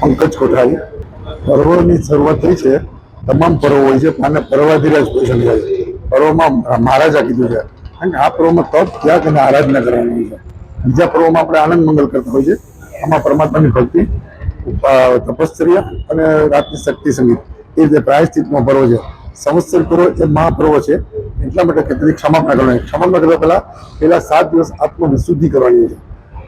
પંકજ કોઠારી. પર્વની શરૂઆત થઈ છે. તમામ પર્વો હોય છે. અને પર્વાધિરાજ પૂજન હોય છે. પર્વમાં મહારાજા કીધું છે. કારણ કે આ પર્વમાં તપ, ત્યાગ અને આરાધના કરવાની છે. બીજા પર્વમાં આપણે આનંદ મંગલ કરતા હોય છે આમાં પરમાત્માની ભક્તિ તપશ્ચર્યા અને રાતની શક્તિ સંગીત. એ રીતે પ્રાયશ્ચિતનો પર્વ છે. સંવત્સર પર્વ એ મહાપર્વ છે. એટલા માટે કે તેની ક્ષમાપના કરવાની. ક્ષમાપના કરતા પહેલા પહેલા સાત દિવસ આત્મવિશુદ્ધિ કરવાની છે.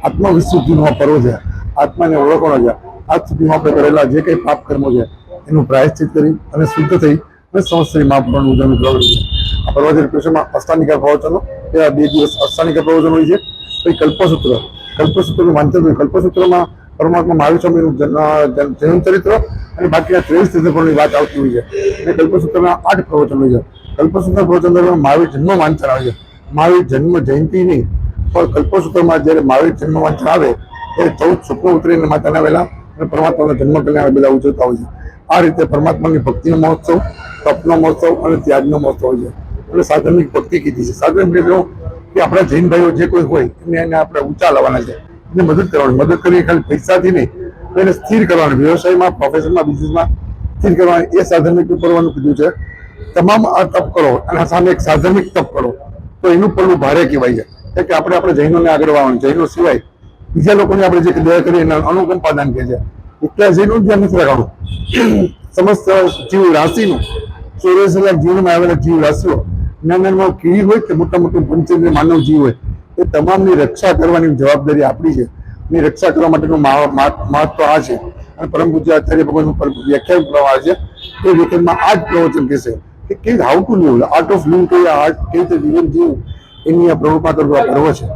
આત્મવિશુદ્ધિનો પર્વ છે. આત્માને ઓળખવાનો છે. આજ સુધીમાં આપણે કરેલા જે કંઈ પાપ કર્મો છે, એનું પ્રાયશ્ચિત કરી અને શુદ્ધ થઈ અને સંવત્સરી મહાપર્વની ઉજવણી કરવાની છે. આ પર્વતી કૃષ્ણમાં અષ્ટાનિકા પ્રવચનો એવા બે દિવસ અષ્ટાનિકા પ્રવચન હોય છે. પછી કલ્પસૂત્ર, કલ્પસૂત્રનું વાંચન હોય. કલ્પસૂત્રમાં પરમાત્મા મહાવીર સ્વામીનું જન્મ- ચરિત્ર અને બાકીના ત્રેવીસ તીર્થંકરોની વાત આવતી હોય છે. અને કલ્પસૂત્રમાં આઠ પ્રવચન હોય છે. કલ્પસૂત્ર પ્રવચન દરમિયાન મહાવીર જન્મ વાંચન આવે છે. મહાવીર જન્મ જયંતિ નહીં, પણ કલ્પસૂત્રમાં જ્યારે મહાવીર જન્મ વાંચન આવે, ત્યારે ચૌદ શુક્ર ઉતરીને માતાના આવેલા. અને પરમાત્માના જન્મ કલ્યાણ બધા ઉજવતા હોય છે આ રીતે પરમાત્માની ભક્તિનો મહોત્સવ, તપનો મહોત્સવ અને ત્યાગનો મહોત્સવ હોય છે. અને સાધનિક ભક્તિ કીધી છે. સાધન એટલે જો કે આપણા જૈન ભાઈઓ જે કોઈ હોય, એને એને આપણે ઊંચા લાવવાના છે. એને મદદ કરવાની, મદદ કરવી ખાલી પૈસાથી નહીં, એને સ્થિર કરવાની. વ્યવસાયમાં પ્રોફેશનમાં બિઝનેસમાં સ્થિર કરવાની. એ સાધનિક કરવાનું કીધું છે. તમામ આ તપ કરો અને સામે એક સાધનિક તપ કરો. તો એનું પડવું ભારે કહેવાય છે. કે આપણે આપણે જૈનોને આગળ વાવવાનું જૈનો સિવાય બીજા લોકોને આપણે જે દયા કરીએ એના અનુકંપા દાન કહે છે. એટલા ધ્યાન નથી રાખવાનું સમસ્ત જીવ રાશિનું ચોવીસ લાખ જીવનમાં આવેલા જીવ રાશિઓ નાના કીડી હોય કે મોટા મોટા પંચેન્દ્ર માનવ જીવ હોય, એ તમામની રક્ષા કરવાની જવાબદારી આપણી છે. ની રક્ષા કરવા માટેનું મહા- મહા- મહત્વ આ છે. અને પરમ પૂજ્ય આચાર્ય ભગવાનનું વ્યાખ્યાન કરવામાં છે. એ વ્યાખ્યાનમાં આ જ પ્રવચન કહેશે કે કેવી how to live art of live કઈ આર્ટ કેવી રીતે જીવન જીવવું, એની આ પ્રભુપા કરવું છે.